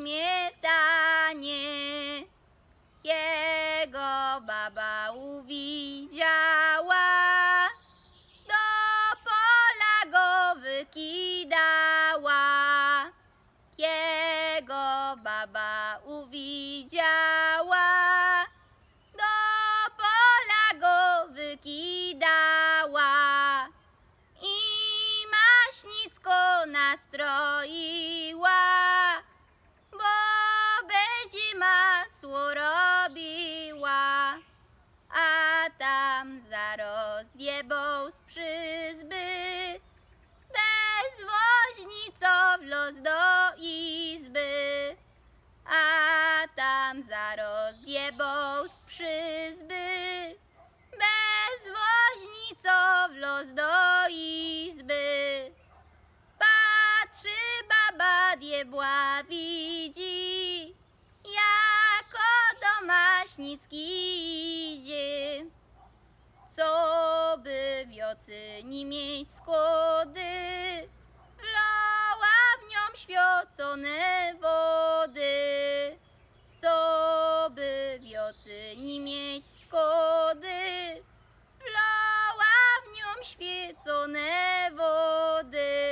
śmietanie. Jego baba uwidziała, do pola go wykidała. Jego baba uwidziała, do pola go wykidała i maśnicko nastroiła, masło robiła, a tam zarost diebą z przyzby, bezwoźnicą w los do izby, a tam zarost diebą z przyzby, do maśnicki idzie. Co by wiocy nie mieć skłody, wlała w nią świecone wody. Co by wiocy nie mieć skłody, wlała w nią świecone wody.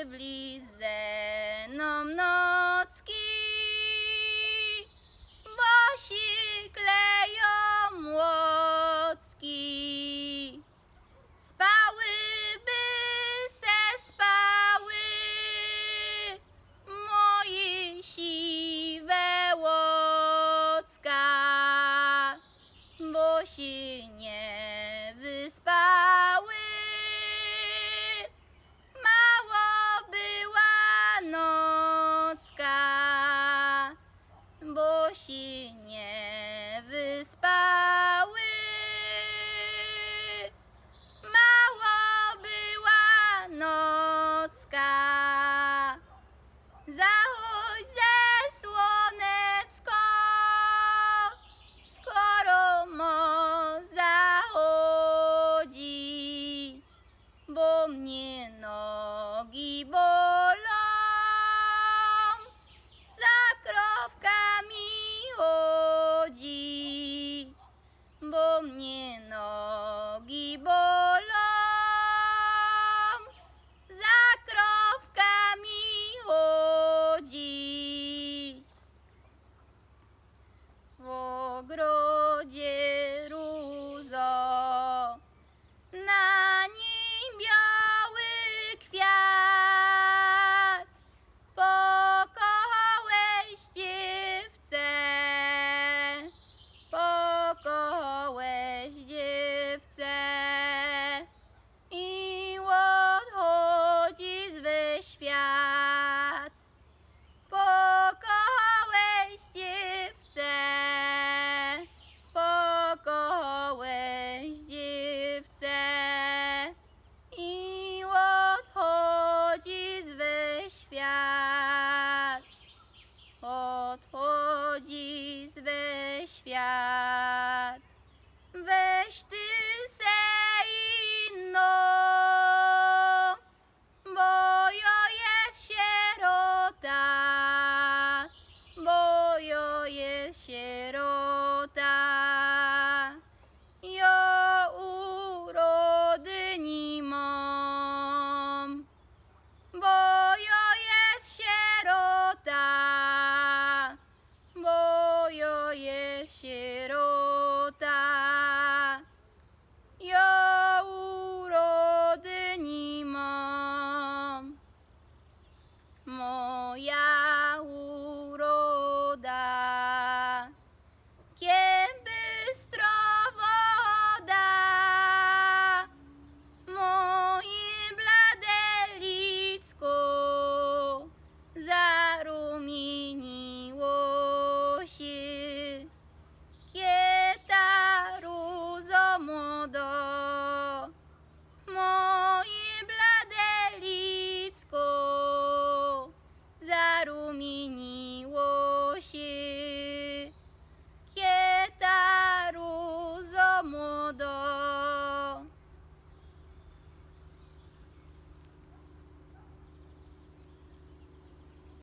Przybliżeną nocki, bosi kleją młocki. Spałyby se spały moje siwe łocka, bo się nie wyspały. Nie wyspały. Mało była nocka. Zachodź Veşti sen.